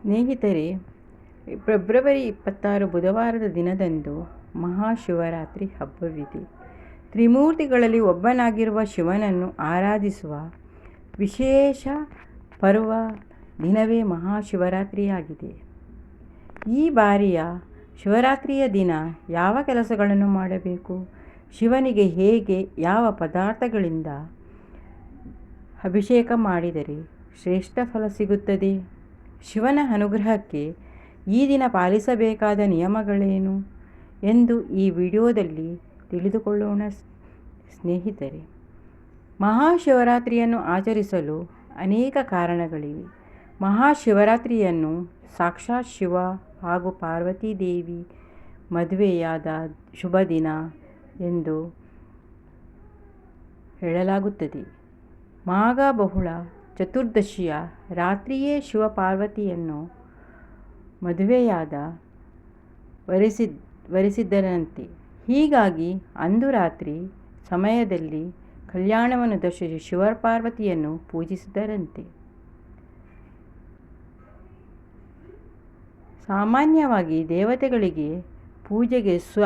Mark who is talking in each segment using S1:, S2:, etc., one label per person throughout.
S1: ಸ್ನೇಹಿತರೆ, ಫೆಬ್ರವರಿ ಇಪ್ಪತ್ತಾರು ಬುಧವಾರದ ದಿನದಂದು ಮಹಾಶಿವರಾತ್ರಿ ಹಬ್ಬವಿದೆ. ತ್ರಿಮೂರ್ತಿಗಳಲ್ಲಿ ಒಬ್ಬನಾಗಿರುವ ಶಿವನನ್ನು ಆರಾಧಿಸುವ ವಿಶೇಷ ಪರ್ವ ದಿನವೇ ಮಹಾಶಿವರಾತ್ರಿಯಾಗಿದೆ. ಈ ಬಾರಿಯ ಶಿವರಾತ್ರಿಯ ದಿನ ಯಾವ ಕೆಲಸಗಳನ್ನು ಮಾಡಬೇಕು? ಶಿವನಿಗೆ ಹೇಗೆ ಯಾವ ಪದಾರ್ಥಗಳಿಂದ ಅಭಿಷೇಕ ಮಾಡಿದರೆ ಶ್ರೇಷ್ಠ ಫಲ ಸಿಗುತ್ತದೆ? ಶಿವನ ಅನುಗ್ರಹಕ್ಕೆ ಈ ದಿನ ಪಾಲಿಸಬೇಕಾದ ನಿಯಮಗಳೇನು ಎಂದು ಈ ವಿಡಿಯೋದಲ್ಲಿ ತಿಳಿದುಕೊಳ್ಳೋಣ ಸ್ನೇಹಿತರೆ. ಮಹಾಶಿವರಾತ್ರಿಯನ್ನು ಆಚರಿಸಲು ಅನೇಕ ಕಾರಣಗಳಿವೆ. ಮಹಾಶಿವರಾತ್ರಿಯನ್ನು ಸಾಕ್ಷಾತ್ ಶಿವ ಹಾಗೂ ಪಾರ್ವತಿ ದೇವಿ ಮದುವೆಯಾದ ಶುಭ ದಿನ ಎಂದು ಹೇಳಲಾಗುತ್ತದೆ. ಮಾಗ ಬಹುಳ ಚತುರ್ದಶಿಯ ರಾತ್ರಿಯೇ ಶಿವಪಾರ್ವತಿಯನ್ನು ಮದುವೆಯಾದ ವರಿಸಿದ್ ವರಿಸಿದ್ದರಂತೆ. ಹೀಗಾಗಿ ಅಂದು ರಾತ್ರಿ ಸಮಯದಲ್ಲಿ ಕಲ್ಯಾಣವನ್ನು ದರ್ಶಿಸಿ ಶಿವಪಾರ್ವತಿಯನ್ನು ಪೂಜಿಸಿದರಂತೆ ಸಾಮಾನ್ಯವಾಗಿ ದೇವತೆಗಳಿಗೆ ಪೂಜೆಗೆ ಸ್ವ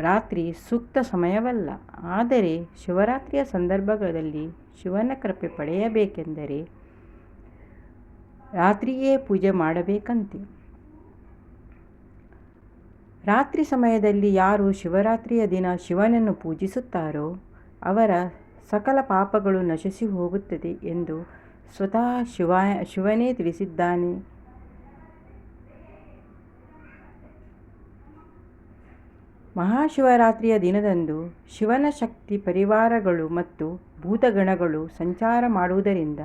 S1: ರಾತ್ರಿ ಸೂಕ್ತ ಸಮಯವಲ್ಲ. ಆದರೆ ಶಿವರಾತ್ರಿಯ ಸಂದರ್ಭಗಳಲ್ಲಿ ಶಿವನ ಕೃಪೆ ಪಡೆಯಬೇಕೆಂದರೆ ರಾತ್ರಿಯೇ ಪೂಜೆ ಮಾಡಬೇಕಂತೆ. ರಾತ್ರಿ ಸಮಯದಲ್ಲಿ ಯಾರು ಶಿವರಾತ್ರಿಯ ದಿನ ಶಿವನನ್ನು ಪೂಜಿಸುತ್ತಾರೋ ಅವರ ಸಕಲ ಪಾಪಗಳು ನಶಿಸಿ ಹೋಗುತ್ತದೆ ಎಂದು ಸ್ವತಃ ಶಿವ ಶಿವನೇ ತಿಳಿಸಿದ್ದಾನೆ. ಮಹಾಶಿವರಾತ್ರಿಯ ದಿನದಂದು ಶಿವನ ಶಕ್ತಿ ಪರಿವಾರಗಳು ಮತ್ತು ಭೂತಗಣಗಳು ಸಂಚಾರ ಮಾಡುವುದರಿಂದ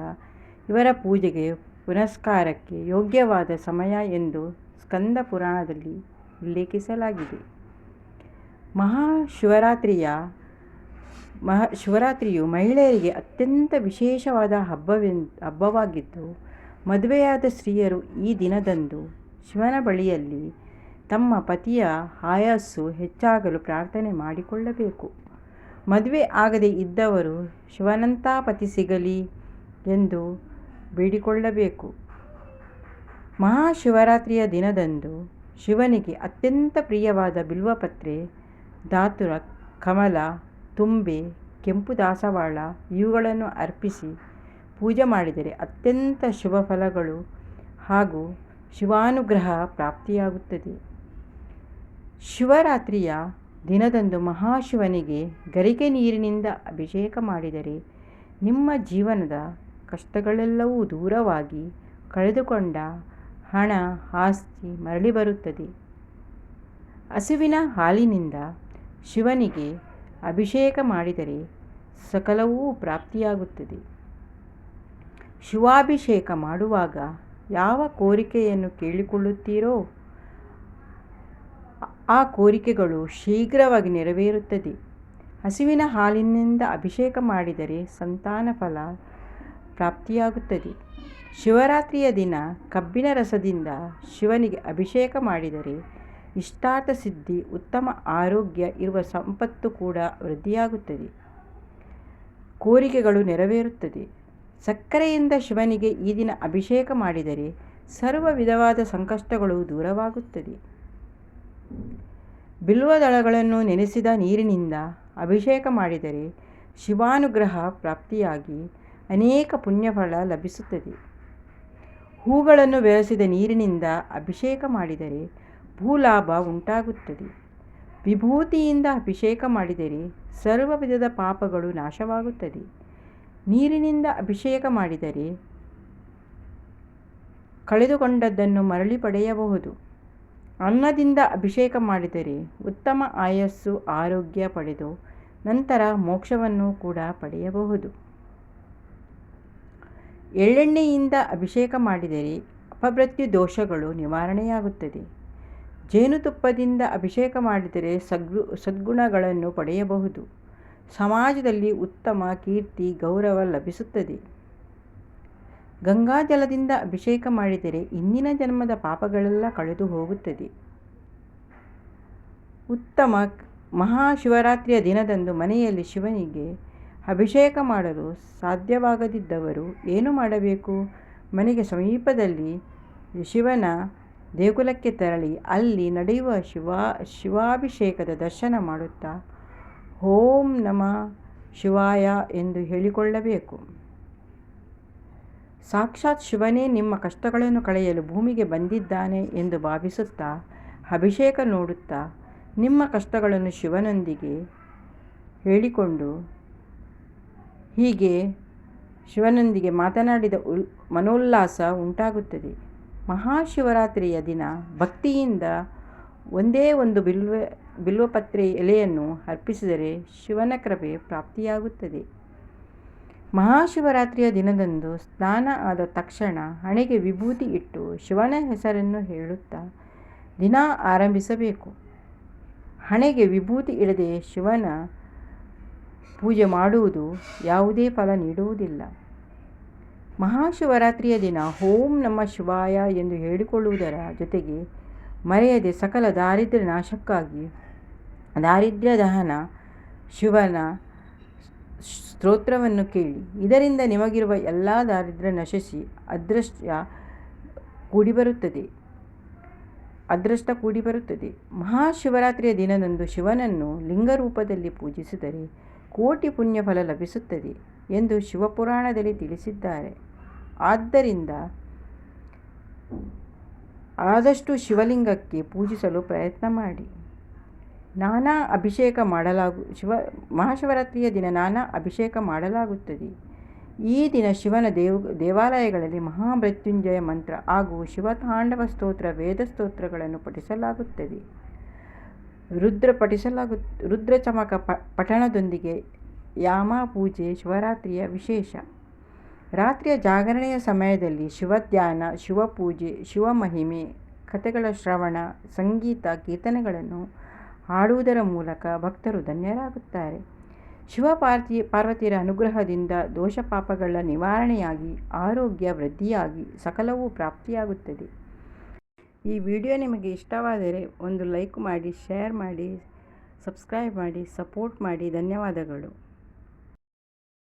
S1: ಇವರ ಪೂಜೆಗೆ ಪುನಸ್ಕಾರಕ್ಕೆ ಯೋಗ್ಯವಾದ ಸಮಯ ಎಂದು ಸ್ಕಂದ ಪುರಾಣದಲ್ಲಿ ಉಲ್ಲೇಖಿಸಲಾಗಿದೆ. ಮಹಾಶಿವರಾತ್ರಿಯ ಮಹಾ ಶಿವರಾತ್ರಿಯು ಮಹಿಳೆಯರಿಗೆ ಅತ್ಯಂತ ವಿಶೇಷವಾದ ಹಬ್ಬವೆನ್ ಹಬ್ಬವಾಗಿದ್ದು, ಮದುವೆಯಾದ ಸ್ತ್ರೀಯರು ಈ ದಿನದಂದು ಶಿವನ ಬಳಿಯಲ್ಲಿ ತಮ್ಮ ಪತಿಯ ಆಯಸ್ಸು ಹೆಚ್ಚಾಗಲು ಪ್ರಾರ್ಥನೆ ಮಾಡಿಕೊಳ್ಳಬೇಕು. ಮದುವೆ ಆಗದೆ ಇದ್ದವರು ಶಿವನಂತ ಪತಿ ಸಿಗಲಿ ಎಂದು ಬೇಡಿಕೊಳ್ಳಬೇಕು. ಮಹಾಶಿವರಾತ್ರಿಯ ದಿನದಂದು ಶಿವನಿಗೆ ಅತ್ಯಂತ ಪ್ರಿಯವಾದ ಬಿಲ್ವಪತ್ರೆ, ಧಾತುರ, ಕಮಲ, ತುಂಬೆ, ಕೆಂಪು ದಾಸವಾಳ ಇವುಗಳನ್ನು ಅರ್ಪಿಸಿ ಪೂಜೆ ಮಾಡಿದರೆ ಅತ್ಯಂತ ಶುಭ ಫಲಗಳು ಹಾಗೂ ಶಿವಾನುಗ್ರಹ ಪ್ರಾಪ್ತಿಯಾಗುತ್ತದೆ. ಶಿವರಾತ್ರಿಯ ದಿನದಂದು ಮಹಾಶಿವನಿಗೆ ಗರಿಕೆ ನೀರಿನಿಂದ ಅಭಿಷೇಕ ಮಾಡಿದರೆ ನಿಮ್ಮ ಜೀವನದ ಕಷ್ಟಗಳೆಲ್ಲವೂ ದೂರವಾಗಿ ಕಳೆದುಕೊಂಡ ಹಣ, ಆಸ್ತಿ ಮರಳಿ ಬರುತ್ತದೆ. ಹಸುವಿನ ಹಾಲಿನಿಂದ ಶಿವನಿಗೆ ಅಭಿಷೇಕ ಮಾಡಿದರೆ ಸಕಲವೂ ಪ್ರಾಪ್ತಿಯಾಗುತ್ತದೆ. ಶಿವಾಭಿಷೇಕ ಮಾಡುವಾಗ ಯಾವ ಕೋರಿಕೆಯನ್ನು ಕೇಳಿಕೊಳ್ಳುತ್ತೀರೋ ಆ ಕೋರಿಕೆಗಳು ಶೀಘ್ರವಾಗಿ ನೆರವೇರುತ್ತದೆ. ಹಸುವಿನ ಹಾಲಿನಿಂದ ಅಭಿಷೇಕ ಮಾಡಿದರೆ ಸಂತಾನ ಫಲ ಪ್ರಾಪ್ತಿಯಾಗುತ್ತದೆ. ಶಿವರಾತ್ರಿಯ ದಿನ ಕಬ್ಬಿನ ರಸದಿಂದ ಶಿವನಿಗೆ ಅಭಿಷೇಕ ಮಾಡಿದರೆ ಇಷ್ಟಾರ್ಥ ಸಿದ್ಧಿ, ಉತ್ತಮ ಆರೋಗ್ಯ ಇರುವ ಸಂಪತ್ತು ಕೂಡ ವೃದ್ಧಿಯಾಗುತ್ತದೆ. ಕೋರಿಕೆಗಳು ನೆರವೇರುತ್ತದೆ. ಸಕ್ಕರೆಯಿಂದ ಶಿವನಿಗೆ ಈ ದಿನ ಅಭಿಷೇಕ ಮಾಡಿದರೆ ಸರ್ವ ವಿಧವಾದ ಸಂಕಷ್ಟಗಳು ದೂರವಾಗುತ್ತದೆ. ಬಿಲ್ವದಳಗಳನ್ನು ನೆನೆಸಿದ ನೀರಿನಿಂದ ಅಭಿಷೇಕ ಮಾಡಿದರೆ ಶಿವಾನುಗ್ರಹ ಪ್ರಾಪ್ತಿಯಾಗಿ ಅನೇಕ ಪುಣ್ಯಫಲ ಲಭಿಸುತ್ತದೆ. ಹೂಗಳನ್ನು ಬೆರೆಸಿದ ನೀರಿನಿಂದ ಅಭಿಷೇಕ ಮಾಡಿದರೆ ಭೂಲಾಭ ಉಂಟಾಗುತ್ತದೆ. ವಿಭೂತಿಯಿಂದ ಅಭಿಷೇಕ ಮಾಡಿದರೆ ಸರ್ವ ವಿಧದ ಪಾಪಗಳು ನಾಶವಾಗುತ್ತದೆ. ನೀರಿನಿಂದ ಅಭಿಷೇಕ ಮಾಡಿದರೆ ಕಳೆದುಕೊಂಡದ್ದನ್ನು ಮರಳಿ ಪಡೆಯಬಹುದು. ಅನ್ನದಿಂದ ಅಭಿಷೇಕ ಮಾಡಿದರೆ ಉತ್ತಮ ಆಯಸ್ಸು ಆರೋಗ್ಯ ಪಡೆದು ನಂತರ ಮೋಕ್ಷವನ್ನು ಕೂಡ ಪಡೆಯಬಹುದು. ಎಳ್ಳೆಣ್ಣೆಯಿಂದ ಅಭಿಷೇಕ ಮಾಡಿದರೆ ಅಪಮೃತ್ಯು ದೋಷಗಳು ನಿವಾರಣೆಯಾಗುತ್ತದೆ. ಜೇನುತುಪ್ಪದಿಂದ ಅಭಿಷೇಕ ಮಾಡಿದರೆ ಸದ್ಗು, ಸದ್ಗುಣಗಳನ್ನು ಪಡೆಯಬಹುದು. ಸಮಾಜದಲ್ಲಿ ಉತ್ತಮ ಕೀರ್ತಿ, ಗೌರವ ಲಭಿಸುತ್ತದೆ. ಗಂಗಾಜಲದಿಂದ ಅಭಿಷೇಕ ಮಾಡಿದರೆ ಇಂದಿನ ಜನ್ಮದ ಪಾಪಗಳೆಲ್ಲ ಕಳೆದು ಹೋಗುತ್ತದೆ. ಉತ್ತಮ ಮಹಾಶಿವರಾತ್ರಿಯ ದಿನದಂದು ಮನೆಯಲ್ಲಿ ಶಿವನಿಗೆ ಅಭಿಷೇಕ ಮಾಡಲು ಸಾಧ್ಯವಾಗದಿದ್ದವರು ಏನು ಮಾಡಬೇಕು? ಮನೆಗೆ ಸಮೀಪದಲ್ಲಿ ಶಿವನ ದೇಗುಲಕ್ಕೆ ತೆರಳಿ ಅಲ್ಲಿ ನಡೆಯುವ ಶಿವ, ಶಿವಾಭಿಷೇಕದ ದರ್ಶನ ಮಾಡುತ್ತಾ ಓಂ ನಮ ಶಿವಾಯ ಎಂದು ಹೇಳಿಕೊಳ್ಳಬೇಕು. ಸಾಕ್ಷಾತ್ ಶಿವನೇ ನಿಮ್ಮ ಕಷ್ಟಗಳನ್ನು ಕಳೆಯಲು ಭೂಮಿಗೆ ಬಂದಿದ್ದಾನೆ ಎಂದು ಭಾವಿಸುತ್ತಾ ಅಭಿಷೇಕ ನೋಡುತ್ತಾ ನಿಮ್ಮ ಕಷ್ಟಗಳನ್ನು ಶಿವನೊಂದಿಗೆ ಹೇಳಿಕೊಂಡು ಹೀಗೆ ಶಿವನೊಂದಿಗೆ ಮಾತನಾಡಿದ ಉಲ್ ಮನೋಲ್ಲಾಸ ಉಂಟಾಗುತ್ತದೆ. ಮಹಾಶಿವರಾತ್ರಿಯ ದಿನ ಭಕ್ತಿಯಿಂದ ಒಂದೇ ಒಂದು ಬಿಲ್ವ, ಬಿಲ್ವಪತ್ರೆ ಎಲೆಯನ್ನು ಅರ್ಪಿಸಿದರೆ ಶಿವನ ಕೃಪೆ ಪ್ರಾಪ್ತಿಯಾಗುತ್ತದೆ. ಮಹಾಶಿವರಾತ್ರಿಯ ದಿನದಂದು ಸ್ನಾನ ಆದ ತಕ್ಷಣ ಹಣೆಗೆ ವಿಭೂತಿ ಇಟ್ಟು ಶಿವನ ಹೆಸರನ್ನು ಹೇಳುತ್ತಾ, ದಿನ ಆರಂಭಿಸಬೇಕು. ಹಣೆಗೆ ವಿಭೂತಿ ಇಡದೆ ಶಿವನ ಪೂಜೆ ಮಾಡುವುದು ಯಾವುದೇ ಫಲ ನೀಡುವುದಿಲ್ಲ. ಮಹಾಶಿವರಾತ್ರಿಯ ದಿನ ಓಂ ನಮ್ಮ ಶಿವಾಯ ಎಂದು ಹೇಳಿಕೊಳ್ಳುವುದರ ಜೊತೆಗೆ ಮರೆಯದೆ ಸಕಲ ದಾರಿದ್ರ್ಯ ನಾಶಕ್ಕಾಗಿ ದಾರಿದ್ರ್ಯ ದಹನ ಶಿವನ ಸ್ತೋತ್ರವನ್ನು ಕೇಳಿ. ಇದರಿಂದ ನಿಮಗಿರುವ ಎಲ್ಲ ದಾರಿದ್ರ್ಯ ನಶಿಸಿ ಅದೃಷ್ಟ ಕೂಡಿಬರುತ್ತದೆ. ಅದೃಷ್ಟ ಕೂಡಿಬರುತ್ತದೆ. ಮಹಾಶಿವರಾತ್ರಿಯ ದಿನದಂದು ಶಿವನನ್ನು ಲಿಂಗರೂಪದಲ್ಲಿ ಪೂಜಿಸಿದರೆ ಕೋಟಿ ಪುಣ್ಯ ಫಲ ಲಭಿಸುತ್ತದೆ ಎಂದು ಶಿವಪುರಾಣದಲ್ಲಿ ತಿಳಿಸಿದ್ದಾರೆ. ಆದ್ದರಿಂದ ಆದಷ್ಟು ಶಿವಲಿಂಗಕ್ಕೆ ಪೂಜಿಸಲು ಪ್ರಯತ್ನ ಮಾಡಿ. ನಾನಾ ಅಭಿಷೇಕ ಮಾಡಲಾಗು, ಶಿವ, ಮಹಾಶಿವರಾತ್ರಿಯ ದಿನ ನಾನಾ ಅಭಿಷೇಕ ಮಾಡಲಾಗುತ್ತದೆ. ಈ ದಿನ ಶಿವನ ದೇವ, ದೇವಾಲಯಗಳಲ್ಲಿ ಮಹಾಮೃತ್ಯುಂಜಯ ಮಂತ್ರ ಹಾಗೂ ಶಿವತಾಂಡವ ಸ್ತೋತ್ರ, ವೇದ ಸ್ತೋತ್ರಗಳನ್ನು ಪಠಿಸಲಾಗುತ್ತದೆ. ರುದ್ರ ಪಠಿಸಲಾಗು, ರುದ್ರ ಚಮಕ ಪಠಣದೊಂದಿಗೆ ಯಾಮ ಪೂಜೆ ಶಿವರಾತ್ರಿಯ ವಿಶೇಷ. ರಾತ್ರಿಯ ಜಾಗರಣೆಯ ಸಮಯದಲ್ಲಿ ಶಿವಧ್ಯಾನ, ಶಿವಪೂಜೆ, ಶಿವಮಹಿಮೆ, ಕಥೆಗಳ ಶ್ರವಣ, ಸಂಗೀತ, ಕೀರ್ತನೆಗಳನ್ನು ಹಾಡುವುದರ ಮೂಲಕ ಭಕ್ತರು ಧನ್ಯರಾಗುತ್ತಾರೆ. ಶಿವ ಪಾರ್ವತಿ ಪಾರ್ವತಿಯರ ಅನುಗ್ರಹದಿಂದ ದೋಷ ಪಾಪಗಳ ನಿವಾರಣೆಯಾಗಿ, ಆರೋಗ್ಯ ವೃದ್ಧಿಯಾಗಿ ಸಕಲವೂ ಪ್ರಾಪ್ತಿಯಾಗುತ್ತದೆ. ಈ ವಿಡಿಯೋ ನಿಮಗೆ ಇಷ್ಟವಾದರೆ ಒಂದು ಲೈಕ್ ಮಾಡಿ, ಶೇರ್ ಮಾಡಿ, ಸಬ್ಸ್ಕ್ರೈಬ್ ಮಾಡಿ, ಸಪೋರ್ಟ್ ಮಾಡಿ. ಧನ್ಯವಾದಗಳು.